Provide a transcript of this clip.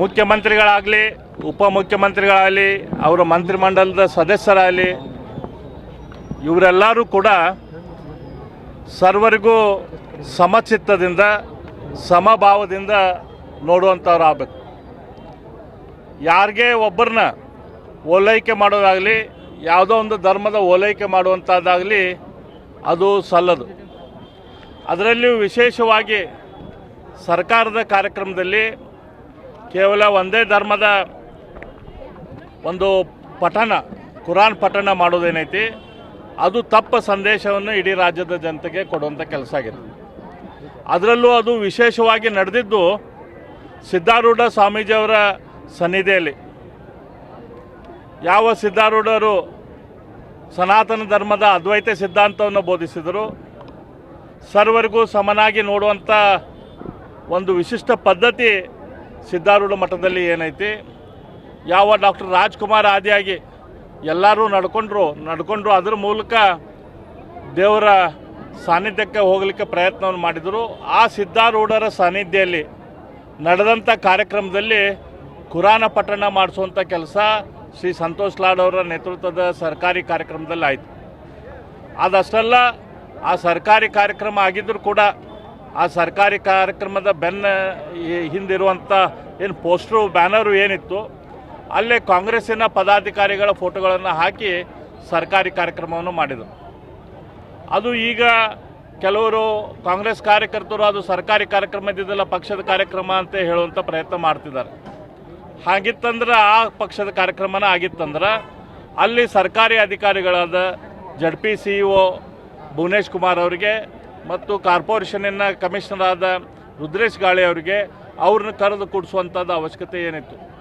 ಮುಖ್ಯಮಂತ್ರಿಗಳಾಗಲಿ, ಉಪಮುಖ್ಯಮಂತ್ರಿಗಳಾಗಲಿ, ಅವರ ಮಂತ್ರಿಮಂಡಲದ ಸದಸ್ಯರಾಗಲಿ, ಇವರೆಲ್ಲರೂ ಕೂಡ ಸರ್ವರಿಗೂ ಸಮಚಿತ್ತದಿಂದ, ಸಮಭಾವದಿಂದ ನೋಡುವಂಥವ್ರು ಆಗಬೇಕು. ಯಾರಿಗೆ ಒಬ್ಬರನ್ನ ಓಲೈಕೆ ಮಾಡೋದಾಗಲಿ, ಯಾವುದೋ ಒಂದು ಧರ್ಮದ ಓಲೈಕೆ ಮಾಡುವಂಥದ್ದಾಗಲಿ, ಅದು ಸಲ್ಲದು. ಅದರಲ್ಲಿಯೂ ವಿಶೇಷವಾಗಿ ಸರ್ಕಾರದ ಕಾರ್ಯಕ್ರಮದಲ್ಲಿ ಕೇವಲ ಒಂದೇ ಧರ್ಮದ ಒಂದು ಪಠಣ ಕುರಾನ್ ಪಠಣ ಮಾಡೋದೇನೈತಿ? ಅದು ತಪ್ಪ ಸಂದೇಶವನ್ನು ಇಡೀ ರಾಜ್ಯದ ಜನತೆಗೆ ಕೊಡುವಂಥ ಕೆಲಸ ಆಗಿದೆ. ಅದರಲ್ಲೂ ಅದು ವಿಶೇಷವಾಗಿ ನಡೆದಿದ್ದು ಸಿದ್ಧಾರೂಢ ಸ್ವಾಮೀಜಿಯವರ ಸನ್ನಿಧಿಯಲ್ಲಿ. ಯಾವ ಸಿದ್ಧಾರೂಢರು ಸನಾತನ ಧರ್ಮದ ಅದ್ವೈತ ಸಿದ್ಧಾಂತವನ್ನು ಬೋಧಿಸಿದರು ಸರ್ವರಿಗೂ ಸಮನಾಗಿ ನೋಡುವಂಥ ಒಂದು ವಿಶಿಷ್ಟ ಪದ್ಧತಿ ಸಿದ್ಧಾರೂಢ ಮಠದಲ್ಲಿ ಏನೈತಿ, ಯಾವ ಡಾಕ್ಟರ್ ರಾಜ್ಕುಮಾರ್ ಆದಿಯಾಗಿ ಎಲ್ಲರೂ ನಡ್ಕೊಂಡ್ರು ನಡ್ಕೊಂಡ್ರು ಅದ್ರ ಮೂಲಕ ದೇವರ ಸಾನ್ನಿಧ್ಯಕ್ಕೆ ಹೋಗಲಿಕ್ಕೆ ಪ್ರಯತ್ನವನ್ನು ಮಾಡಿದರು. ಆ ಸಿದ್ಧಾರೂಢರ ಸಾನ್ನಿಧ್ಯದಲ್ಲಿ ನಡೆದಂಥ ಕಾರ್ಯಕ್ರಮದಲ್ಲಿ ಕುರಾನ ಪಠಣ ಮಾಡಿಸುವಂಥ ಕೆಲಸ ಶ್ರೀ ಸಂತೋಷ್ ಲಾಡ್ ಅವರ ನೇತೃತ್ವದ ಸರ್ಕಾರಿ ಕಾರ್ಯಕ್ರಮದಲ್ಲಿ ಆಯಿತು. ಅದಷ್ಟಲ್ಲ ಆ ಸರ್ಕಾರಿ ಕಾರ್ಯಕ್ರಮ ಆಗಿದ್ದರೂ ಕೂಡ ಆ ಸರ್ಕಾರಿ ಕಾರ್ಯಕ್ರಮದ ಬೆನ್ನ ಹಿಂದಿರುವಂಥ ಏನು ಪೋಸ್ಟ್ರು, ಬ್ಯಾನರು ಏನಿತ್ತು, ಅಲ್ಲೇ ಕಾಂಗ್ರೆಸ್ಸಿನ ಪದಾಧಿಕಾರಿಗಳ ಫೋಟೋಗಳನ್ನು ಹಾಕಿ ಸರ್ಕಾರಿ ಕಾರ್ಯಕ್ರಮವನ್ನು ಮಾಡಿದರು. ಅದು ಈಗ ಕೆಲವರು ಕಾಂಗ್ರೆಸ್ ಕಾರ್ಯಕರ್ತರು ಅದು ಸರ್ಕಾರಿ ಕಾರ್ಯಕ್ರಮ ಇದ್ದಿದ್ದಲ್ಲ ಪಕ್ಷದ ಕಾರ್ಯಕ್ರಮ ಅಂತ ಹೇಳುವಂಥ ಪ್ರಯತ್ನ ಮಾಡ್ತಿದ್ದಾರೆ. ಹಾಗಿತ್ತಂದ್ರೆ ಆ ಪಕ್ಷದ ಕಾರ್ಯಕ್ರಮನ ಆಗಿತ್ತಂದ್ರೆ ಅಲ್ಲಿ ಸರ್ಕಾರಿ ಅಧಿಕಾರಿಗಳಾದ Z P C E Bhuvanesh Kumar ಅವರಿಗೆ ಮತ್ತು ಕಾರ್ಪೊರೇಷನಿನ ಕಮಿಷನರ್ ಆದ ರುದ್ರೇಶ್ ಗಾಳಿ ಅವರಿಗೆ ಅವ್ರನ್ನ ಕರೆದು ಕೊಡಿಸುವಂಥದ್ದು ಅವಶ್ಯಕತೆ ಏನಿತ್ತು?